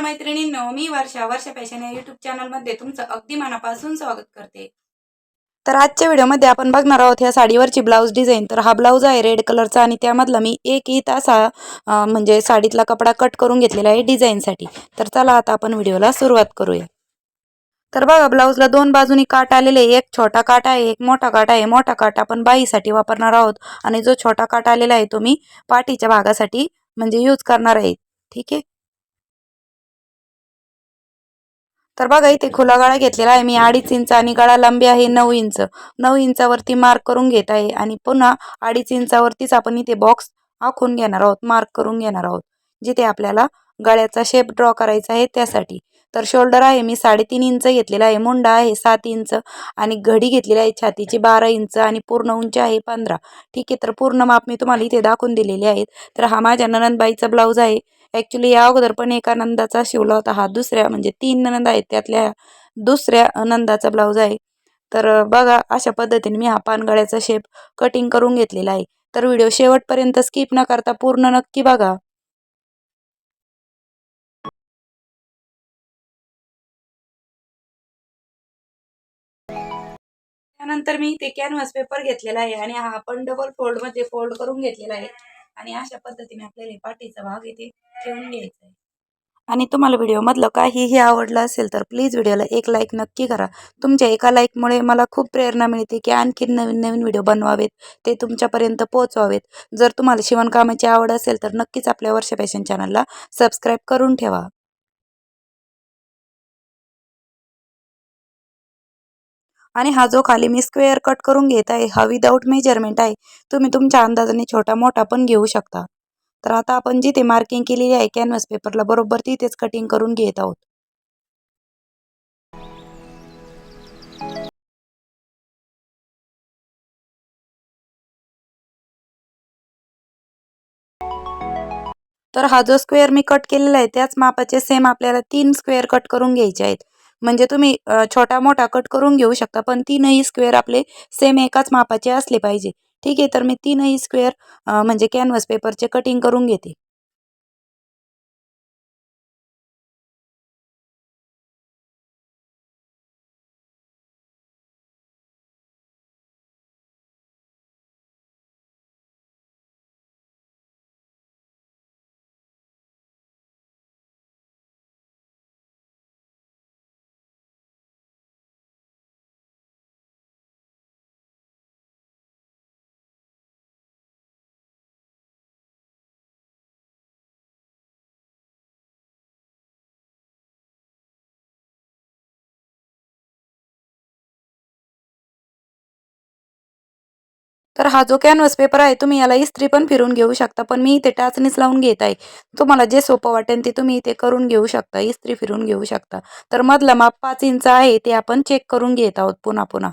नमस्कार मैत्रिणींनो मी वर्षा वर्षा फॅशन या युट्यूब चॅनलमध्ये तुमचं अगदी मनापासून स्वागत करते. तर आजच्या व्हिडिओमध्ये आपण बघणार आहोत ह्या साडीवरची ब्लाऊज डिझाईन तर हा ब्लाऊज आहे रेड कलरचा आणि त्यामधला मी एक ईत तासा म्हणजे साडीतला कपडा कट करून घेतलेला आहे डिझाईनसाठी तर चला आता आपण व्हिडिओला सुरुवात करूया. तर बघा ब्लाऊजला दोन बाजूनी काट आलेले आहे. एक छोटा काट आहे एक मोठा काट आहे. मोठा काट आपण बाईसाठी वापरणार आहोत आणि जो छोटा काट आलेला आहे तो मी पाठीच्या भागासाठी म्हणजे यूज करणार आहे. ठीक आहे? तर बघा इथे खुला गळा घेतलेला आहे. मी अडीच इंच आणि गळा लांबी आहे नऊ इंच. नऊ इंचावरती मार्क करून घेत आहे. आणि पुन्हा अडीच इंचावरतीच आपण इथे बॉक्स आखून घेणार आहोत. मार्क करून घेणार आहोत. जिथे आपल्याला गळ्याचा शेप ड्रॉ करायचा आहे त्यासाठी. तर शोल्डर आहे. मी साडेतीन इंच घेतलेला आहे. मुंडा आहे सात इंच. आणि घडी घेतलेली आहे छातीची बारा इंच. आणि पूर्ण उंची आहे पंधरा. ठीक आहे तर पूर्ण माप मी तुम्हाला इथे दाखवून दिलेले आहेत तर हा माझ्या ननंदबाईचा ब्लाऊज आहे. ॲक्च्युली या अगोदर पण एका नंदाचा शिवला होता हा. दुसऱ्या म्हणजे तीन नंद आहेत त्यातल्या दुसऱ्या नंदाचा ब्लाऊज आहे. तर बघा अशा पद्धतीने मी हा पानगळ्याचा शेप कटिंग करून घेतलेला आहे. तर व्हिडिओ शेवटपर्यंत स्किप न करता पूर्ण नक्की बघा. त्यानंतर मी ते कॅनव्हास पेपर घेतलेला आहे आणि हा आपण डबल फोल्डमध्ये फोल्ड करून घेतलेला आहे. आणि अशा पद्धतीने आपल्याला पाठीचा भाग इथे ठेवून घ्यायचा आहे. आणि तुम्हाला व्हिडिओमधलं काहीही आवडलं असेल तर प्लीज व्हिडिओला एक लाईक नक्की करा. तुमच्या एका लाईकमुळे मला खूप प्रेरणा मिळते की आणखीन नवीन नवीन व्हिडिओ बनवावेत ते तुमच्यापर्यंत पोहोचवावेत. जर तुम्हाला शिवणकामाची आवड असेल तर नक्कीच आपल्या वर्षा फॅशन चॅनलला सबस्क्राईब करून ठेवा. आणि हा जो खाली मी स्क्वेअर कट करून घेत आहे हा विदाऊट मेजरमेंट आहे तुम्ही तुमच्या अंदाजाने छोटा मोठा पण घेऊ शकता. तर आता आपण जिथे मार्किंग केलेली आहे कॅनव्हास पेपरला बरोबर तिथेच कटिंग करून घेत आहोत. तर हा जो स्क्वेअर मी कट केलेला आहे त्याच मापाचे सेम आपल्याला तीन स्क्वेअर कट करून घ्यायचे आहेत. म्हणजे तुम्ही छोटा मोठा कट करून घेऊ शकता पण तीनही स्क्वेअर आपले सेम एकाच मापाचे असले पाहिजे. ठीक आहे तर मी तीनही स्क्वेअर म्हणजे कॅनव्हस पेपरचे कटिंग करून घेते. तर हा जो कॅनव्हास पेपर आहे तुम्ही याला इस्त्री पण फिरून घेऊ शकता पण मी इथे टाचणीच लावून घेत आहे. तुम्हाला जे सोपं वाटेल ते तुम्ही इथे करून घेऊ शकता इस्त्री फिरून घेऊ शकता. तर मधला माप पाच इंच आहे ते आपण चेक करून घेत आहोत पुन्हा पुन्हा.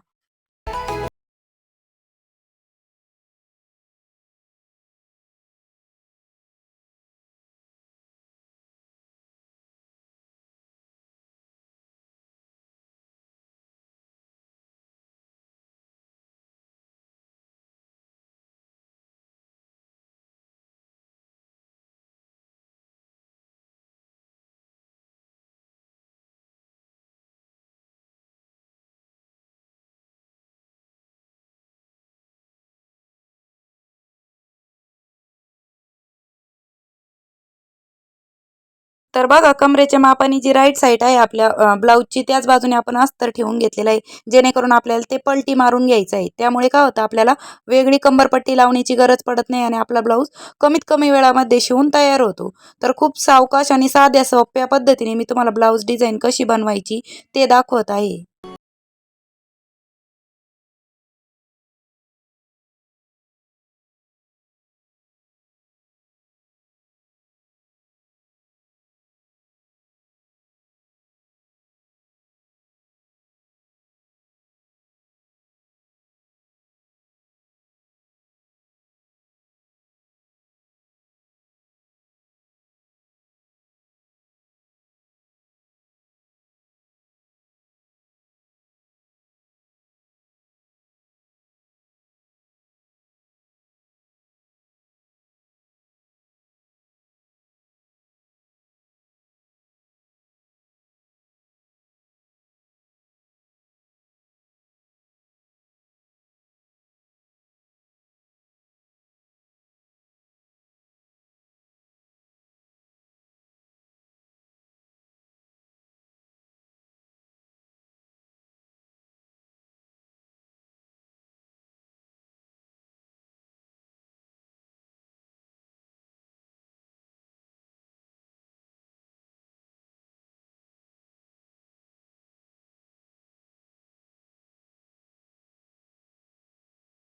तर बघा कमरेच्या मापाने जी राईट साईड आहे आपल्या ब्लाऊजची त्याच बाजूने आपण अस्तर ठेवून घेतलेलं आहे जेणेकरून आपल्याला ते पलटी मारून घ्यायचं आहे. त्यामुळे काय होतं आपल्याला वेगळी कंबरपट्टी लावण्याची गरज पडत नाही आणि आपला ब्लाऊज कमीत कमी वेळामध्ये शिवून तयार होतो. तर खूप सावकाश आणि साध्या सोप्या पद्धतीने मी तुम्हाला ब्लाऊज डिझाईन कशी बनवायची ते दाखवत आहे.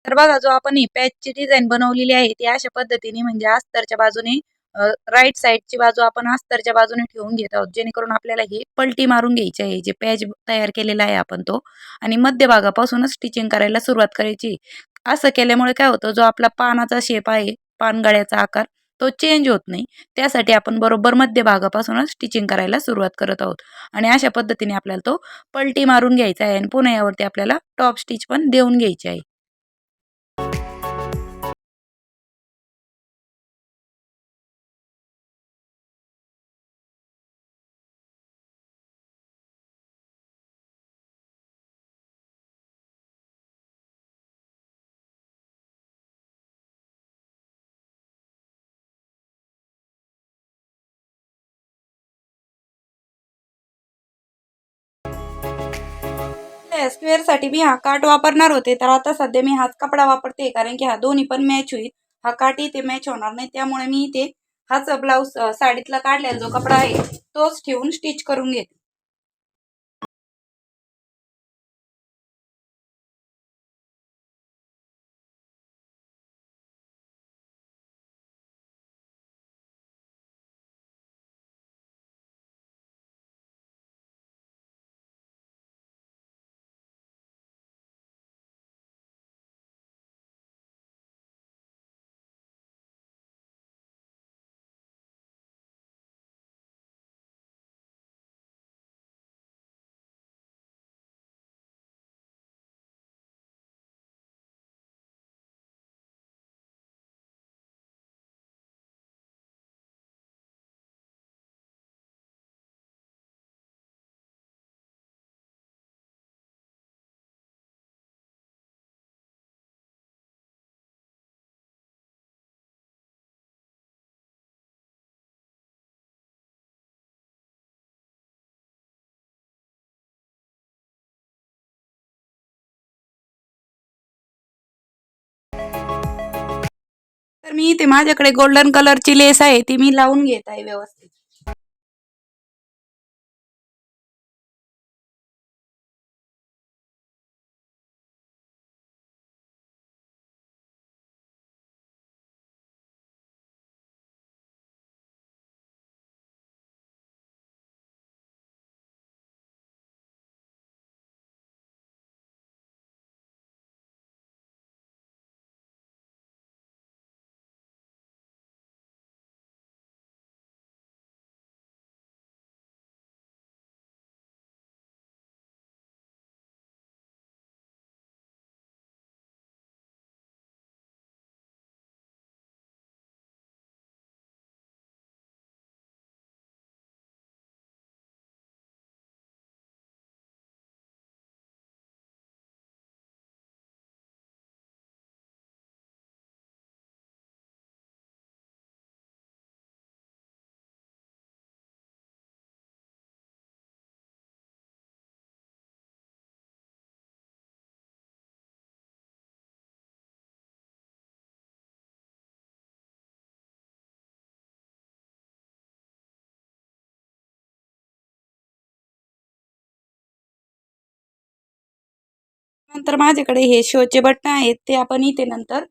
तर बघा जो आपण ही पॅचची डिझाईन बनवलेली आहे ती अशा पद्धतीने म्हणजे अस्तरच्या बाजूने राईट साईडची बाजू आपण अस्तरच्या बाजूने ठेवून घेत आहोत जेणेकरून आपल्याला हे पलटी मारून घ्यायची आहे जे पॅच तयार केलेला आहे आपण तो. आणि मध्यभागापासूनच स्टिचिंग करायला सुरुवात करायची. असं केल्यामुळे काय होतं जो आपला पानाचा शेप आहे पानगळ्याचा आकार तो चेंज होत नाही. त्यासाठी आपण बरोबर मध्यभागापासूनच स्टिचिंग करायला सुरुवात करत आहोत. आणि अशा पद्धतीने आपल्याला तो पलटी मारून घ्यायचा आहे आणि पुन्हा यावरती आपल्याला टॉप स्टिच पण देऊन घ्यायची आहे. स्क्वेअरसाठी मी हा काट वापरणार होते. तर आता सध्या मी हाच कपडा वापरते कारण की हा दोन्ही पण मॅच होईल. हा काट इथे मॅच होणार नाही. त्यामुळे मी इथे हाच ब्लाऊज साडीतला काढलेला जो कपडा आहे तोच ठेवून स्टिच करून घेते. तर मी इथे माझ्याकडे गोल्डन कलरची लेस आहे ती मी लावून घेत आहे व्यवस्थित. नंतर माझ्याकडे हे शोचे बटणं आहेत ते आपण इथे नंतर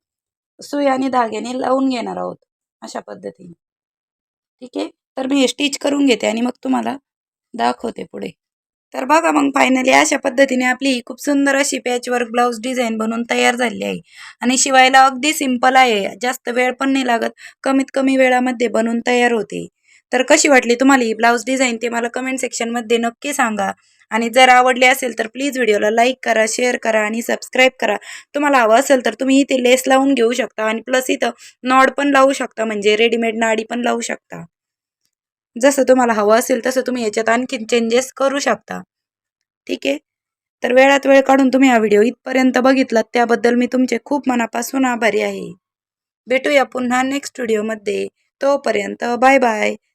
सुई आणि धाग्याने लावून घेणार आहोत अशा पद्धतीने. ठीक आहे? तर मी हे स्टिच करून घेते आणि मग तुम्हाला दाखवते पुढे. तर बघा मग फायनली अशा पद्धतीने आपली खूप सुंदर अशी पॅचवर्क ब्लाऊज डिझाईन बनवून तयार झाली आहे. आणि शिवायला अगदी सिंपल आहे. जास्त वेळ पण नाही लागत. कमीत कमी वेळामध्ये बनवून तयार होते. तर कशी वाटली तुम्हाला ही ब्लाऊज डिझाईन ते मला कमेंट सेक्शनमध्ये नक्की सांगा. आणि जर आवडले असेल तर प्लीज व्हिडिओला लाईक करा शेअर करा आणि सबस्क्राईब करा. तुम्हाला हवं असेल तर तुम्ही इथे लेस लावून घेऊ शकता आणि प्लस इथं नॉड पण लावू शकता म्हणजे रेडीमेड नाडी पण लावू शकता. जसं तुम्हाला हवं असेल तसं तुम्ही याच्यात आणखीन चेंजेस करू शकता. ठीक आहे? तर वेळात वेळ काढून तुम्ही हा व्हिडिओ इथपर्यंत बघितलात त्याबद्दल मी तुमचे खूप मनापासून आभारी आहे. भेटूया पुन्हा नेक्स्ट व्हिडिओमध्ये तोपर्यंत bye bye